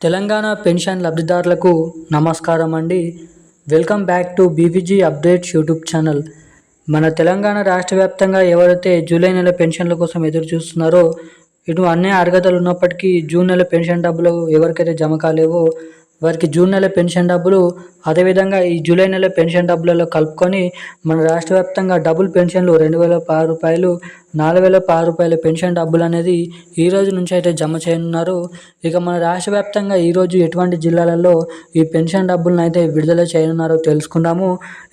Telangana pension లబ్ధిదారులకు నమస్కారం అండి. Welcome back to BVG updates YouTube channel. మన తెలంగాణ రాష్ట్ర వ్యాప్తంగా ఎవరైతే జూలై నెల పెన్షన్ల కోసం ఎదురు చూస్తున్నారో ఇటు అన్ని అర్హతలు ఉన్నప్పటికీ జూన్ నెల పెన్షన్ డబ్బులు ఎవరికైతే జమ కాలేవో వారికి జూన్ నెల పెన్షన్ డబ్బులు అదేవిధంగా ఈ జూలై నెల పెన్షన్ డబ్బులలో కలుపుకొని మన రాష్ట్ర వ్యాప్తంగా డబుల్ పెన్షన్లు రెండు వేల పది రూపాయలు నాలుగు వేల ఆరు రూపాయల పెన్షన్ డబ్బులు అనేది ఈ రోజు నుంచి అయితే జమ చేయనున్నారు. ఇక మన రాష్ట్ర వ్యాప్తంగా ఈరోజు ఎటువంటి జిల్లాలలో ఈ పెన్షన్ డబ్బులను అయితే విడుదల చేయనున్నారో తెలుసుకుందాము.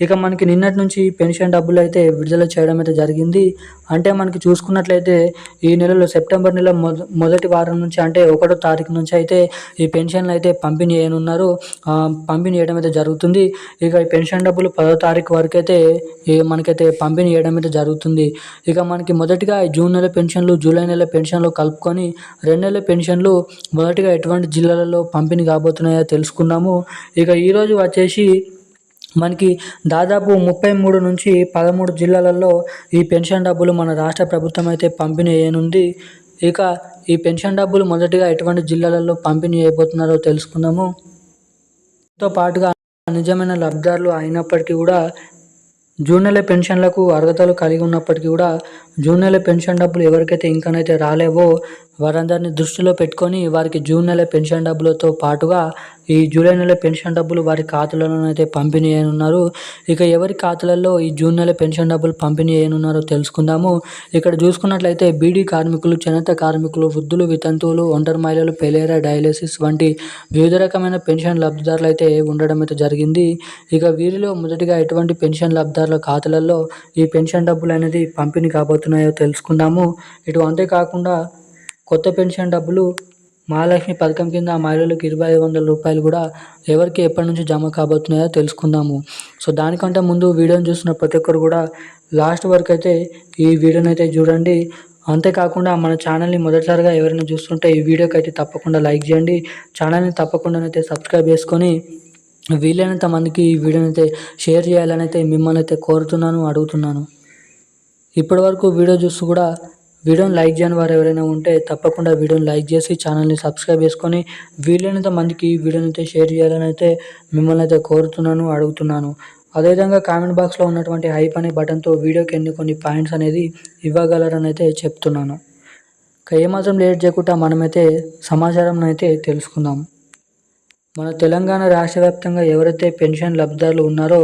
ఇక మనకి నిన్నటి నుంచి పెన్షన్ డబ్బులు అయితే విడుదల చేయడం అయితే జరిగింది. అంటే మనకి చూసుకున్నట్లయితే ఈ నెలలో సెప్టెంబర్ నెల మొదటి వారం నుంచి అంటే ఒకటో తారీఖు నుంచి అయితే ఈ పెన్షన్లు అయితే పంపిణీ చేయనున్నారు. పంపిణీ చేయడం అయితే జరుగుతుంది. ఇక ఈ పెన్షన్ డబ్బులు పదో తారీఖు వరకు అయితే మనకైతే పంపిణీ చేయడం అయితే జరుగుతుంది. ఇక మనకి మొదటిగా జూన్ నెల పెన్షన్లు జూలై నెల పెన్షన్లు కలుపుకొని రెండు నెలల పెన్షన్లు మొదటిగా ఎటువంటి జిల్లాలలో పంపిణీ కాబోతున్నాయో తెలుసుకున్నాము ఇక ఈరోజు వచ్చేసి మనకి దాదాపు ముప్పై మూడు నుంచి పదమూడు జిల్లాలలో ఈ పెన్షన్ డబ్బులు మన రాష్ట్ర ప్రభుత్వం అయితే పంపిణీ చేయనుంది ఇక ఈ పెన్షన్ డబ్బులు మొదటిగా ఎటువంటి జిల్లాలలో పంపిణీ చేయబోతున్నారో తెలుసుకుందాము. తో పాటుగా నిజమైన లబ్ధారులు అయినప్పటికీ కూడా జూన్ నెల పెన్షన్లకు అర్హతలు కలిగి ఉన్నప్పటికీ కూడా జూన్ నెల పెన్షన్ డబ్బులు ఎవరికైతే ఇంకానైతే రాలేవో వారందరినీ దృష్టిలో పెట్టుకొని వారికి జూన్ నెల పెన్షన్ డబ్బులతో పాటుగా ఈ జూలై నెల పెన్షన్ డబ్బులు వారి ఖాతాలలో అయితే పంపిణీ చేయనున్నారు. ఇక ఎవరి ఖాతాలలో ఈ జూన్ నెల పెన్షన్ డబ్బులు పంపిణీ చేయనున్నారో తెలుసుకుందాము. ఇక్కడ చూసుకున్నట్లయితే బీడీ కార్మికులు చేనేత కార్మికులు వృద్ధులు వితంతువులు ఒంటరి మహిళలు పెలేరా డయాలసిస్ వంటి వివిధ రకమైన పెన్షన్ లబ్ధిదారులు అయితే ఉండడం అయితే జరిగింది. ఇక వీరిలో మొదటిగా ఎటువంటి పెన్షన్ లబ్ధిదారుల ఖాతాలలో ఈ పెన్షన్ డబ్బులు అనేది పంపిణీ కాబోతున్నాయో తెలుసుకుందాము. ఇటు అంతేకాకుండా కొత్త పెన్షన్ డబ్బులు మహాలక్ష్మి పథకం కింద మహిళలకు ఇరవై ఐదు వందల రూపాయలు కూడా ఎవరికి ఎప్పటి నుంచి జమ కాబోతున్నాయో తెలుసుకుందాము. సో దానికంటే ముందు వీడియోని చూస్తున్న ప్రతి ఒక్కరు కూడా లాస్ట్ వరకు అయితే ఈ వీడియోని అయితే చూడండి. అంతేకాకుండా మన ఛానల్ని మొదటిసారిగా ఎవరైనా చూస్తుంటే ఈ వీడియోకి అయితే తప్పకుండా లైక్ చేయండి. ఛానల్ని తప్పకుండా అయితే సబ్స్క్రైబ్ చేసుకొని వీలైనంత మందికి ఈ వీడియోని అయితే షేర్ చేయాలని అయితే మిమ్మల్ని అయితే కోరుతున్నాను అడుగుతున్నాను. ఇప్పటివరకు వీడియో చూస్తూ కూడా వీడియోని లైక్ చేయని వారు ఎవరైనా ఉంటే తప్పకుండా వీడియోని లైక్ చేసి ఛానల్ని సబ్స్క్రైబ్ చేసుకొని వీలైనంత మందికి వీడియోని అయితే షేర్ చేయాలని అయితే మిమ్మల్ని అయితే కోరుతున్నాను అడుగుతున్నాను. అదేవిధంగా కామెంట్ బాక్స్లో ఉన్నటువంటి హైప్ అనే బటన్తో వీడియోకి ఎన్ని కొన్ని పాయింట్స్ అనేది ఇవ్వగలరని అయితే చెప్తున్నాను. ఏమాత్రం లేట్ చేయకుండా మనమైతే సమాచారం అయితే తెలుసుకుందాం. మన తెలంగాణ రాష్ట్ర వ్యాప్తంగా ఎవరైతే పెన్షన్ లబ్ధిదారులు ఉన్నారో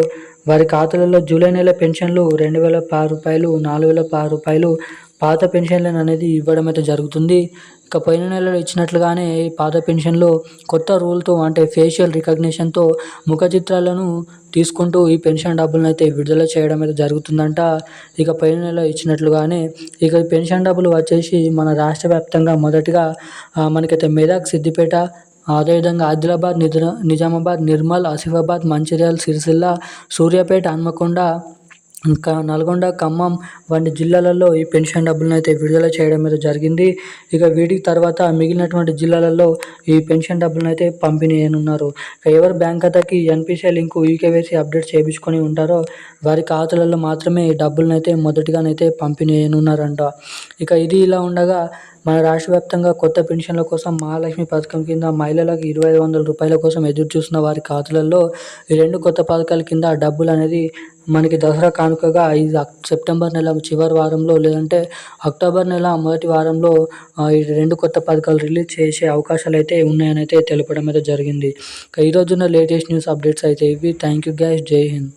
వారి ఖాతాలలో జూలై నెల పెన్షన్లు రెండు వేల ఆరు రూపాయలు నాలుగు వేల ఆరు రూపాయలు పాత పెన్షన్లను అనేది ఇవ్వడం అయితే జరుగుతుంది. ఇక పోయిన నెలలో ఇచ్చినట్లుగానే పాత పెన్షన్లో కొత్త రూల్తో అంటే ఫేషియల్ రికగ్నిషన్తో ముఖ చిత్రాలను తీసుకుంటూ ఈ పెన్షన్ డబ్బులను అయితే విడుదల చేయడం అయితే జరుగుతుందంట. ఇక పోయిన నెల ఇచ్చినట్లుగానే ఇక ఈ పెన్షన్ డబ్బులు వచ్చేసి మన రాష్ట్ర వ్యాప్తంగా మొదటిగా మనకైతే మెదక్ సిద్దిపేట అదేవిధంగా ఆదిలాబాద్ నిజామాబాద్ నిర్మల్ ఆసిఫాబాద్ మంచిర్యాల సిరిసిల్ల సూర్యాపేట హన్మకొండ ఇంకా నల్గొండ ఖమ్మం వంటి జిల్లాలలో ఈ పెన్షన్ డబ్బులను అయితే విడుదల చేయడం అయితే జరిగింది. ఇక వీటి తర్వాత మిగిలినటువంటి జిల్లాలలో ఈ పెన్షన్ డబ్బులను అయితే పంపిణీ చేయనున్నారు. ఎవరు బ్యాంక్ ఖాతాకి ఎన్పిసిఐ లింక్ ఈకేవైసీ అప్డేట్ చేయించుకొని ఉంటారో వారి ఖాతాలలో మాత్రమే ఈ డబ్బులను అయితే మొదటిగానైతే పంపిణీ చేయనున్నారంట. ఇక ఇది ఇలా ఉండగా మన రాష్ట్ర వ్యాప్తంగా కొత్త పెన్షన్ల కోసం మహాలక్ష్మి పథకం కింద మహిళలకు ఇరవై ఐదు వందల రూపాయల కోసం ఎదురు చూస్తున్న వారి ఖాతాలలో ఈ రెండు కొత్త పథకాల కింద డబ్బులు అనేది మనకి దసరా కానుకగా ఈ సెప్టెంబర్ నెల చివరి వారంలో లేదంటే అక్టోబర్ నెల మొదటి వారంలో ఈ రెండు కొత్త పథకాలు రిలీజ్ చేసే అవకాశాలు అయితే ఉన్నాయని అయితే తెలపడం అయితే జరిగింది. ఈ లేటెస్ట్ న్యూస్ అప్డేట్స్ అయితే ఇవి. Thank you guys. జై హింద్.